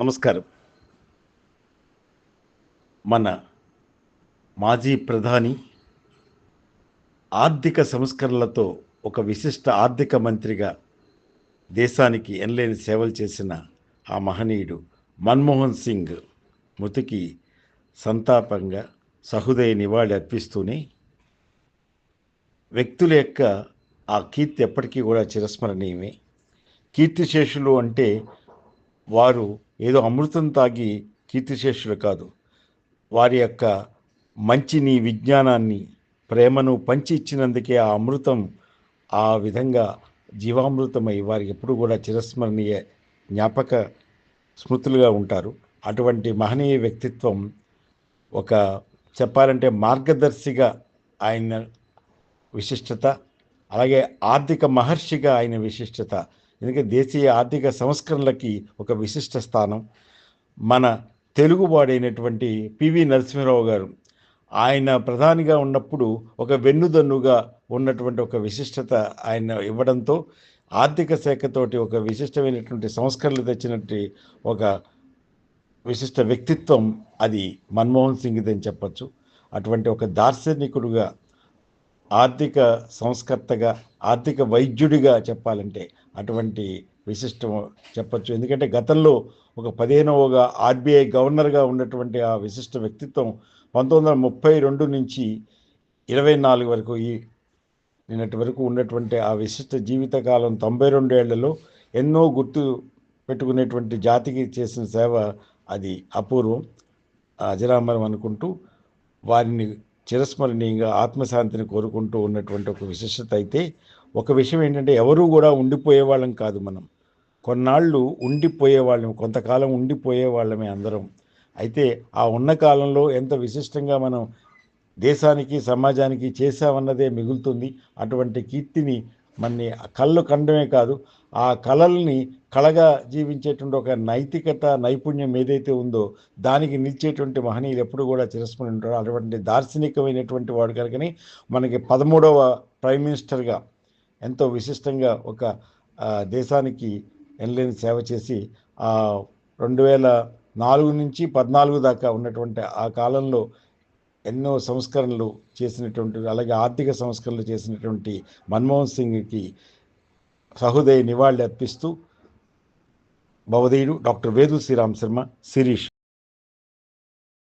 నమస్కారం. మన మాజీ ప్రధాని ఆర్థిక సంస్కరణలతో ఒక విశిష్ట ఆర్థిక మంత్రిగా దేశానికి ఎనలేని సేవలు చేసిన ఆ మహనీయుడు మన్మోహన్ సింగ్ మృతికి సంతాపంగా సహృదయ నివాళి అర్పిస్తూనే వ్యక్తుల యొక్క ఆ కీర్తి ఎప్పటికీ కూడా చిరస్మరణీయమే. కీర్తిశేషులు అంటే వారు ఏదో అమృతం తాగి కీర్తిశేషులు కాదు. వారి యొక్క మంచిని విజ్ఞానాన్ని ప్రేమను పంచి ఇచ్చినందుకే ఆ అమృతం ఆ విధంగా జీవామృతమై వారు ఎప్పుడు కూడా చిరస్మరణీయ జ్ఞాపక స్మృతులుగా ఉంటారు. అటువంటి మహనీయ వ్యక్తిత్వం ఒక చెప్పాలంటే మార్గదర్శిగా ఆయన విశిష్టత అలాగే ఆర్థిక మహర్షిగా ఆయన విశిష్టత ఎందుకంటే దేశీయ ఆర్థిక సంస్కరణలకి ఒక విశిష్ట స్థానం. మన తెలుగువాడైనటువంటి పివి నరసింహరావు గారు ఆయన ప్రధానిగా ఉన్నప్పుడు ఒక వెన్నుదన్నుగా ఉన్నటువంటి ఒక విశిష్టత ఆయన ఇవ్వడంతో ఆర్థిక శాఖతోటి ఒక విశిష్టమైనటువంటి సంస్కరణలు తెచ్చినట్టు ఒక విశిష్ట వ్యక్తిత్వం అది మన్మోహన్ సింగ్ అని చెప్పచ్చు. అటువంటి ఒక దార్శనికుడుగా ఆర్థిక సంస్కర్తగా ఆర్థిక వైద్యుడిగా చెప్పాలంటే అటువంటి విశిష్టం చెప్పచ్చు. ఎందుకంటే గతంలో ఒక పదిహేనవగా ఆర్బీఐ గవర్నర్గా ఉన్నటువంటి ఆ విశిష్ట వ్యక్తిత్వం పంతొమ్మిది వందల ముప్పై రెండు నుంచి ఇరవై నాలుగు వరకు ఈ నిన్నటి వరకు ఉన్నటువంటి ఆ విశిష్ట జీవితకాలం తొంభై రెండేళ్ళలో ఎన్నో గుర్తు పెట్టుకునేటువంటి జాతికి చేసిన సేవ అది అపూర్వం. అజరామరం అనుకుంటూ వారిని చిరస్మరణీయంగా ఆత్మశాంతిని కోరుకుంటూ ఉన్నటువంటి ఒక విశిష్టత అయితే ఒక విషయం ఏంటంటే ఎవరూ కూడా ఉండిపోయే వాళ్ళం కాదు మనం. కొన్నాళ్ళు ఉండిపోయే వాళ్ళం కొంతకాలం ఉండిపోయే వాళ్ళమే అందరం. అయితే ఆ ఉన్న కాలంలో ఎంత విశిష్టంగా మనం దేశానికి సమాజానికి చేశామన్నదే మిగులుతుంది. అటువంటి కీర్తిని మన్ని కళ్ళు కండమే కాదు ఆ కళల్ని కళగా జీవించేటువంటి ఒక నైతికత నైపుణ్యం ఏదైతే ఉందో దానికి నిలిచేటువంటి మహనీయులు ఎప్పుడు కూడా చిరస్మరణ ఉంటారు. అటువంటి దార్శనికమైనటువంటి వాడు కనుకని మనకి పదమూడవ ప్రైమ్ మినిస్టర్గా ఎంతో విశిష్టంగా ఒక దేశానికి ఎనలేని సేవ చేసి రెండు వేల నాలుగు నుంచి పద్నాలుగు దాకా ఉన్నటువంటి ఆ కాలంలో ఎన్నో సంస్కరణలు చేసినటువంటి అలాగే ఆర్థిక సంస్కరణలు చేసినటువంటి మన్మోహన్ సింగ్కి సహృదయ నివాళి అర్పిస్తూ భవధీయుడు డాక్టర్ వేదు శ్రీరామ్ శర్మ శిరీష్.